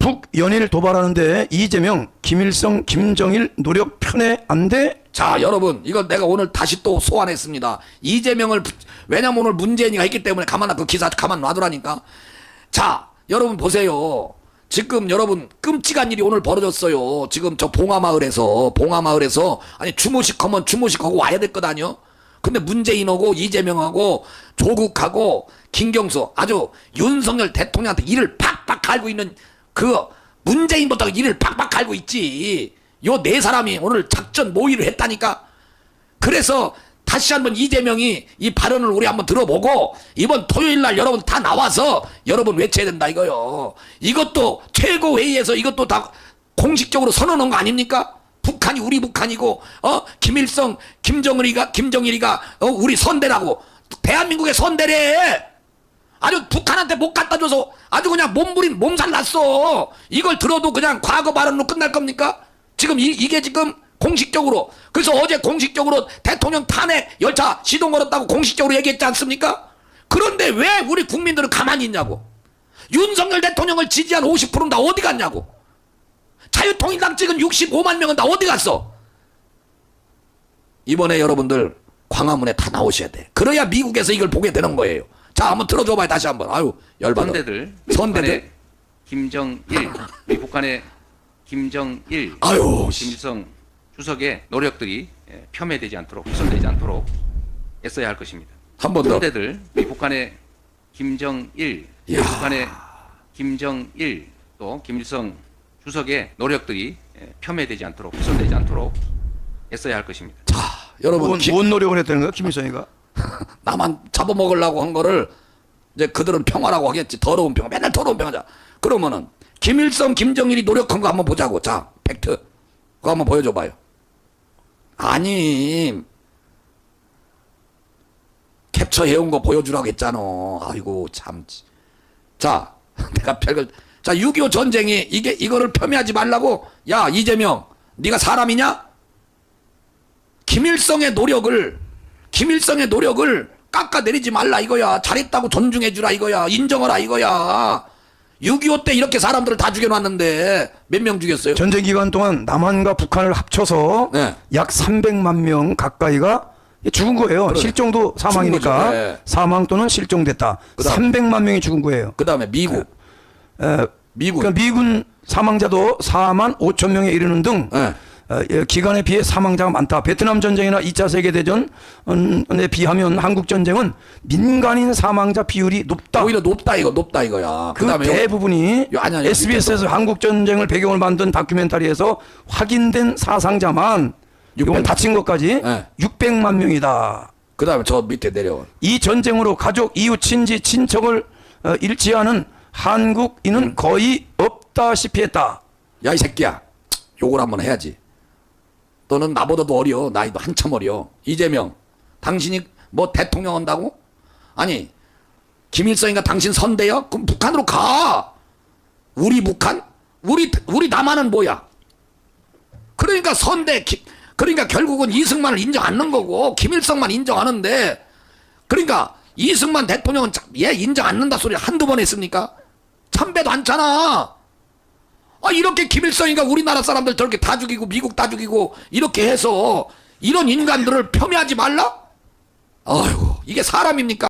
북연일 도발하는데 이재명, 김일성, 김정일 노력 편에 안 돼? 자, 여러분, 이거 내가 오늘 다시 또 소환했습니다. 이재명을, 부- 왜냐면 오늘 문재인이가 했기 때문에 가만, 그 기사 가만 놔두라니까. 자, 여러분 보세요. 지금 여러분 끔찍한 일이 오늘 벌어졌어요. 지금 저 봉화마을에서, 봉화마을에서, 아니, 주무식 하면 주무식 하고 와야 될 것 아니요? 근데 문재인하고 이재명하고 조국하고 김경수 아주 윤석열 대통령한테 이를 팍팍 갈고 있는 그 문재인보다 이를 팍팍 갈고 있지. 요 네 사람이 오늘 작전 모의를 했다니까. 그래서 다시 한번 이재명이 이 발언을 우리 한번 들어보고 이번 토요일 날 여러분 다 나와서 여러분 외쳐야 된다 이거요. 이것도 최고회의에서 이것도 다 공식적으로 선언한 거 아닙니까? 북한이 우리 북한이고 어 김일성 김정일이가 김정일이가 어 우리 선대라고 대한민국의 선대래. 아주 북한한테 못 갖다 줘서 아주 그냥 몸부림 몸살 났어. 이걸 들어도 그냥 과거 발언으로 끝날 겁니까? 지금 이, 이게 지금 공식적으로 그래서 어제 공식적으로 대통령 탄핵 열차 시동 걸었다고 공식적으로 얘기했지 않습니까? 그런데 왜 우리 국민들은 가만히 있냐고. 윤석열 대통령을 지지한 50%는 다 어디 갔냐고. 자유통일당 찍은 65만 명은 다 어디 갔어? 이번에 여러분들 광화문에 다 나오셔야 돼. 그래야 미국에서 이걸 보게 되는 거예요. 자, 한번 틀어줘봐요. 다시 한번. 아유, 열받아. 선대들 선대들. 김정일 우리 북한의 김정일 아유, 씨. 김일성 주석의 노력들이 예, 폄훼되지 않도록 훼손되지 않도록 애써야 할 것입니다. 한 번 더. 선대들 우리 북한의 김정일 우리. 북한의 김정일 또 김일성 주석의 노력들이 예, 폄훼되지 않도록 훼손되지 않도록 애써야 할 것입니다. 자, 여러분. 뭔, 기- 뭔 노력을 했다는 거야, 김일성이가? 나만 잡아먹으려고 한 거를 이제 그들은 평화라고 하겠지. 더러운 평화. 맨날 더러운 평화자. 그러면은 김일성, 김정일이 노력한 거 한번 보자고. 자, 팩트. 그거 한번 보여줘 봐요. 아니, 캡처해온 거 보여주라고 했잖아. 아이고, 참. 자, 내가 별걸. 자, 6.25 전쟁이 이게, 이거를 폄훼하지 말라고. 야, 이재명, 네가 사람이냐? 김일성의 노력을 김일성의 노력을 깎아내리지 말라 이거야. 잘했다고 존중해주라 이거야. 인정하라 이거야. 6.25 때 이렇게 사람들을 다 죽여놨는데 몇 명 죽였어요? 전쟁 기간 동안 남한과 북한을 합쳐서 네. 약 300만 명 가까이가 죽은 거예요. 그래. 실종도 사망이니까. 네. 사망 또는 실종됐다. 그다음. 300만 명이 죽은 거예요. 그 다음에 미국. 에, 미국. 그러니까 미군 사망자도 4만 5천 명에 이르는 등 네. 어, 예, 기간에 비해 사망자가 많다. 베트남 전쟁이나 2차 세계 대전에 비하면 한국 전쟁은 민간인 사망자 비율이 높다. 오히려 높다 이거 높다 이거야. 그 그다음에 대부분이 요- 아니, 아니, SBS에서 한국 전쟁을 배경을 만든 다큐멘터리에서 확인된 사상자만 이건 600. 다친 것까지 네. 600만 명이다. 그다음에 저 밑에 내려온 이 전쟁으로 가족, 이웃, 친지, 친척을 어, 잃지 않은 한국인은 음. 거의 없다시피 했다. 야 이 새끼야 요걸 한번 해야지. 너는 나보다도 어려. 나이도 한참 어려. 이재명 당신이 뭐 대통령 한다고? 아니 김일성이가 당신 선대요? 그럼 북한으로 가. 우리 북한? 우리 우리 남한은 뭐야? 그러니까 선대 기- 그러니까 결국은 이승만을 인정 않는 거고 김일성만 인정하는데 그러니까 이승만 대통령은 참- 얘 인정 않는다 소리 한두 번 했습니까? 참배도 않잖아. 아 이렇게 김일성이가 우리나라 사람들 저렇게 다 죽이고 미국 다 죽이고 이렇게 해서 이런 인간들을 폄훼하지 말라? 아유 이게 사람입니까?